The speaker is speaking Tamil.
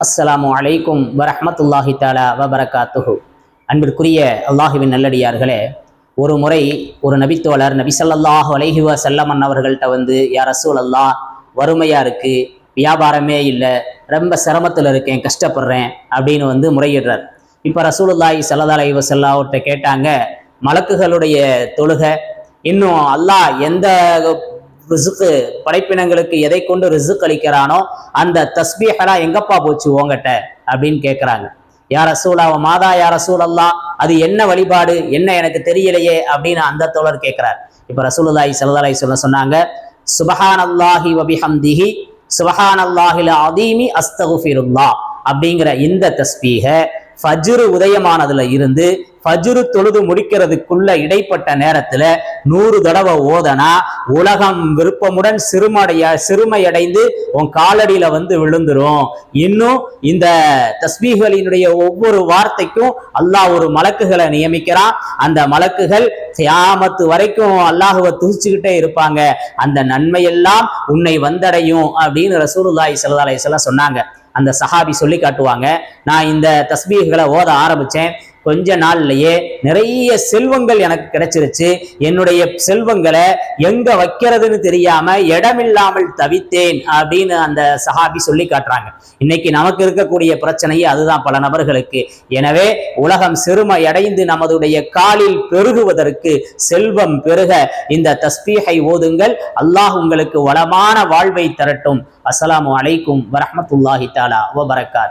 அஸ்ஸலாமு அலைக்கும் வரஹ்மத்துல்லாஹி தாலா வபரகாத்துஹு. அன்பிற்குரிய அல்லாஹுவின் நல்லடியார்களே ஒரு முறை ஒரு நபித்தோழர் நபி ஸல்லல்லாஹு அலைஹி வஸல்லம் அவர்கள்ட்ட வந்து யார் ரசூல் அல்லாஹ் வறுமையாக இருக்குது வியாபாரமே இல்லை ரொம்ப சிரமத்தில் இருக்கேன் கஷ்டப்படுறேன் அப்படின்னு வந்து முறையிடுறார். இப்போ ரசூலுல்லாஹி சல்லா அலி வசல்லாவர்கிட்ட கேட்டாங்க மலக்குகளுடைய தொழுகை இன்னும் அல்லாஹ் எந்த ரிசுக்கு படைப்பினங்களுக்கு எதை கொண்டு ரிசுக் அளிக்கிறானோ அந்த தஸ்பீஹெல்லாம் எங்கப்பா போச்சு உங்ககிட்ட? அப்படின்னு கேட்குறாங்க யார் ரசூல் அவன் மாதா யார் ரசூல் அல்லா அது என்ன வழிபாடு என்ன எனக்கு தெரியலையே அப்படின்னு அந்த தோழர் கேட்கிறார் இப்போ ரசூலுல்லாஹி ஸல்லல்லாஹு சொல்ல சொன்னாங்க சுபஹான் அல்லாஹி வபிஹம்திஹி சுபஹான் அல்லாஹில் அதீமி அஸ்தகுஃபிருல்லா அப்படிங்கிற இந்த தஸ்பீக ஃபஜ்ரு உதயமானதுல இருந்து ஃபஜ்ரு தொழுது முடிக்கிறதுக்குள்ள இடைப்பட்ட நேரத்துல நூறு தடவை ஓதனா உலகம் விருப்பமுடன் சிறுமடைய சிறுமையடைந்து உன் காலடியில வந்து விழுந்துரும். இன்னும் இந்த தஸ்மீகளினுடைய ஒவ்வொரு வார்த்தைக்கும் அல்லாஹ் ஒரு மலக்குகளை நியமிக்கிறான். அந்த மலக்குகள் கியாமத்து வரைக்கும் அல்லாஹுவை துதிச்சுக்கிட்டே இருப்பாங்க. அந்த நன்மையெல்லாம் உன்னை வந்தடையும் அப்படின்னு ரசூலுல்லாய் சல்லா அலைஹி சொன்னாங்க. அந்த சஹாபி சொல்லி காட்டுவாங்க. நான் இந்த தஸ்பீகளை ஓத ஆரம்பிச்சேன். கொஞ்ச நாள்லயே நிறைய செல்வங்கள் எனக்கு கிடைச்சிருச்சு. என்னுடைய செல்வங்களை எங்க வைக்கிறதுன்னு தெரியாம இடமில்லாமல் தவித்தேன் அப்படின்னு அந்த சஹாபி சொல்லி காட்டுறாங்க. இன்னைக்கு நமக்கு இருக்கக்கூடிய பிரச்சனையே அதுதான் பல நபர்களுக்கு. எனவே உலகம் சிறுமை அடைந்து நமதுடைய காலில் பெருகுவதற்கு செல்வம் பெருக இந்த தஸ்பீஹை ஓதுங்கள். அல்லாஹ் உங்களுக்கு வளமான வாழ்வை தரட்டும். அஸ்லாம் அலைக்கும் வரமத்துல்லாஹி தாலா வபரகாத்.